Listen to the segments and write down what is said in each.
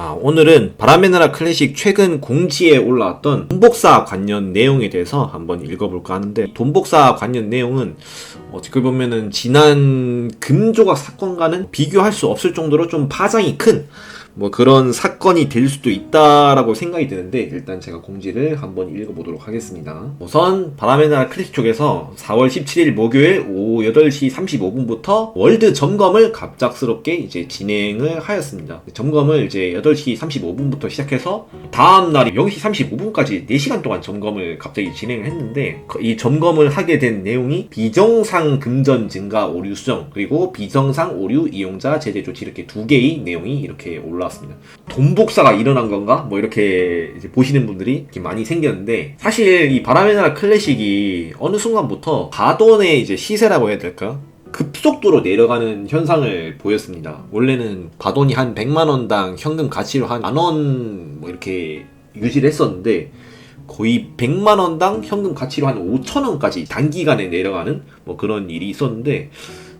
자, 오늘은 바람의 나라 클래식 최근 공지에 올라왔던 돈복사 관련 내용에 대해서 한번 읽어볼까 하는데, 돈복사 관련 내용은 어떻게 보면은 지난 금조각 사건과는 비교할 수 없을 정도로 좀 파장이 큰뭐 그런 사건이 될 수도 있다라고 생각이 드는데 일단 제가 공지를 한번 읽어보도록 하겠습니다. 우선 바람의 나라 클래식 쪽에서 4월 17일 목요일 오후 8시 35분부터 월드 점검을 갑작스럽게 이제 진행을 하였습니다. 점검을 이제 8시 35분부터 시작해서 다음 날이 0시 35분까지 4시간 동안 점검을 갑자기 진행을 했는데 이 점검을 하게 된 내용이 비정상 금전 증가 오류 수정 그리고 비정상 오류 이용자 제재 조치 이렇게 두 개의 내용이 이렇게 올라 왔습니다. 돈 복사가 일어난 건가? 뭐 이렇게 보시는 분들이 많이 생겼는데 사실 이 바람의 나라 클래식이 어느 순간부터 가돈의 이제 시세라고 해야 될까요? 급속도로 내려가는 현상을 보였습니다. 원래는 바돈이 한 100만 원당 현금 가치로 한 만 원 뭐 이렇게 유지를 했었는데 거의 100만 원당 현금 가치로 한 5천 원까지 단기간에 내려가는 뭐 그런 일이 있었는데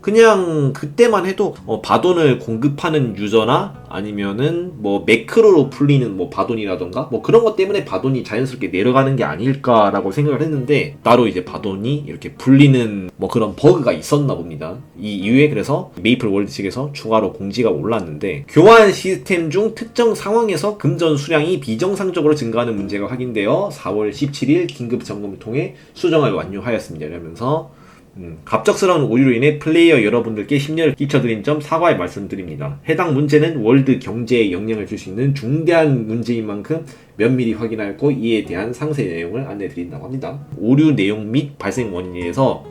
그냥 그때만 해도 어, 바돈을 공급하는 유저나 아니면은 뭐 매크로로 풀리는 뭐 바돈이라던가 뭐 그런 것 때문에 바돈이 자연스럽게 내려가는 게 아닐까라고 생각을 했는데 따로 이제 바돈이 이렇게 풀리는 뭐 그런 버그가 있었나 봅니다. 이 이후에 그래서 메이플 월드 측에서 추가로 공지가 올랐는데 교환 시스템 중 특정 상황에서 금전 수량이 비정상적으로 증가하는 문제가 확인되어 4월 17일 긴급 점검을 통해 수정을 완료하였습니다. 이러면서 음, 갑작스러운 오류로 인해 플레이어 여러분들께 심려를 끼쳐드린 점 사과의 말씀드립니다. 해당 문제는 월드 경제에 영향을 줄 수 있는 중대한 문제인 만큼 면밀히 확인하였고 이에 대한 상세 내용을 안내드린다고 합니다. 오류 내용 및 발생 원인에서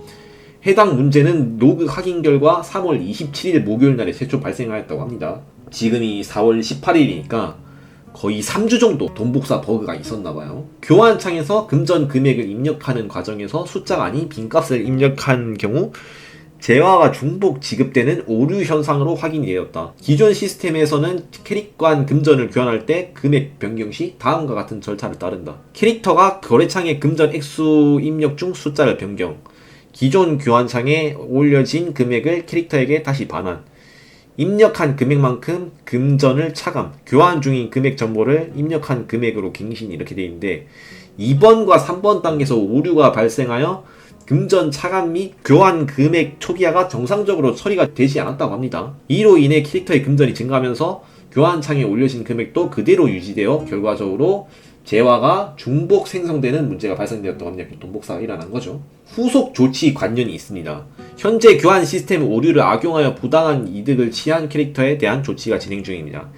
해당 문제는 로그 확인 결과 3월 27일 목요일 날에 최초 발생하였다고 합니다. 지금이 4월 18일이니까 거의 3주 정도 돈복사 버그가 있었나 봐요. 교환창에서 금전 금액을 입력하는 과정에서 숫자가 아닌 빈값을 입력한 경우 재화가 중복 지급되는 오류 현상으로 확인이 되었다. 기존 시스템에서는 캐릭관 금전을 교환할 때 금액 변경 시 다음과 같은 절차를 따른다. 캐릭터가 거래창에 금전 액수 입력 중 숫자를 변경. 기존 교환창에 올려진 금액을 캐릭터에게 다시 반환. 입력한 금액만큼 금전을 차감, 교환 중인 금액 정보를 입력한 금액으로 갱신 이렇게 되어 있는데 2번과 3번 단계에서 오류가 발생하여 금전 차감 및 교환 금액 초기화가 정상적으로 처리가 되지 않았다고 합니다. 이로 인해 캐릭터의 금전이 증가하면서 교환창에 올려진 금액도 그대로 유지되어 결과적으로 재화가 중복 생성되는 문제가 발생되었다고 합니다. 돈복사가 일어난 거죠. 후속 조치 관련이 있습니다. 현재 교환 시스템 오류를 악용하여 부당한 이득을 취한 캐릭터에 대한 조치가 진행 중입니다.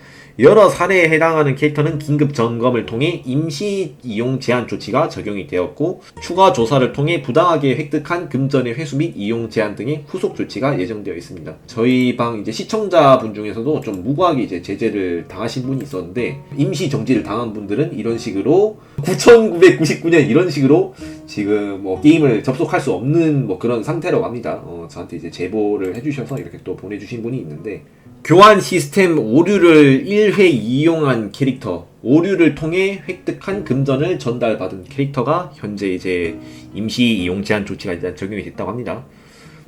여러 사례에 해당하는 캐릭터는 긴급 점검을 통해 임시 이용 제한 조치가 적용이 되었고 추가 조사를 통해 부당하게 획득한 금전의 회수 및 이용 제한 등의 후속 조치가 예정되어 있습니다. 저희 방 이제 시청자분 중에서도 좀 무고하게 이제 제재를 당하신 분이 있었는데 임시 정지를 당한 분들은 이런 식으로 9,999년 이런 식으로 지금 뭐 게임을 접속할 수 없는 뭐 그런 상태라고 합니다. 어, 저한테 이제 제보를 해주셔서 이렇게 또 보내주신 분이 있는데 교환 시스템 오류를 1회 이용한 캐릭터, 오류를 통해 획득한 금전을 전달받은 캐릭터가 현재 이제 임시 이용 제한 조치가 일단 적용이 됐다고 합니다.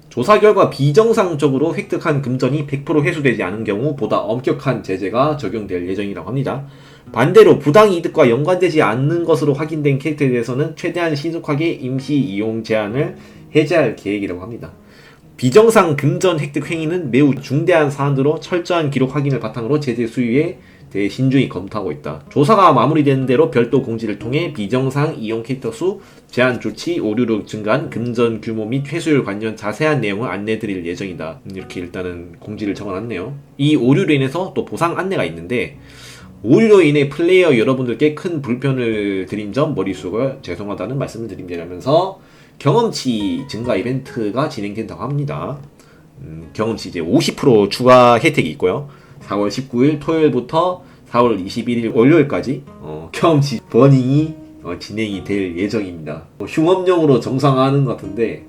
조사 결과 비정상적으로 획득한 금전이 100% 회수되지 않은 경우 보다 엄격한 제재가 적용될 예정이라고 합니다. 반대로 부당 이득과 연관되지 않는 것으로 확인된 캐릭터에 대해서는 최대한 신속하게 임시 이용 제한을 해제할 계획이라고 합니다. 비정상 금전 획득 행위는 매우 중대한 사안으로 철저한 기록 확인을 바탕으로 제재 수위에 대해 신중히 검토하고 있다. 조사가 마무리되는 대로 별도 공지를 통해 비정상 이용 캐릭터 수, 제한 조치, 오류로 증가한 금전 규모 및 회수율 관련 자세한 내용을 안내드릴 예정이다. 이렇게 일단은 공지를 적어놨네요. 이 오류로 인해서 또 보상 안내가 있는데 오류로 인해 플레이어 여러분들께 큰 불편을 드린 점 머릿속을 죄송하다는 말씀을 드립니다면서 경험치 증가 이벤트가 진행된다고 합니다. 음, 경험치 이제 50% 추가 혜택이 있고요. 4월 19일 토요일부터 4월 21일 월요일까지 어, 경험치 버닝이 어, 진행이 될 예정입니다. 뭐 흉업용으로 정상화하는 것 같은데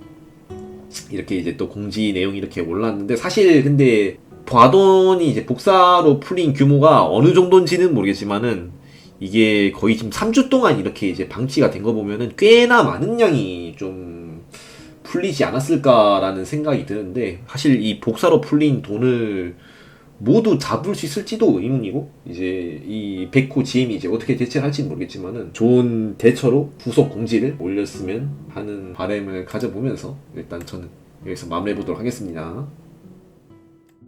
이렇게 이제 또 공지 내용이 이렇게 올랐는데 사실 근데 과돈이 이제 복사로 풀린 규모가 어느 정도인지는 모르겠지만은 이게 거의 지금 3주 동안 이렇게 이제 방치가 된 거 보면은 꽤나 많은 양이 좀 풀리지 않았을까라는 생각이 드는데 사실 이 복사로 풀린 돈을 모두 잡을 수 있을지도 의문이고 이제 이 백호 GM이 이제 어떻게 대처를 할지는 모르겠지만은 좋은 대처로 후속 공지를 올렸으면 하는 바람을 가져보면서 일단 저는 여기서 마무리해 보도록 하겠습니다.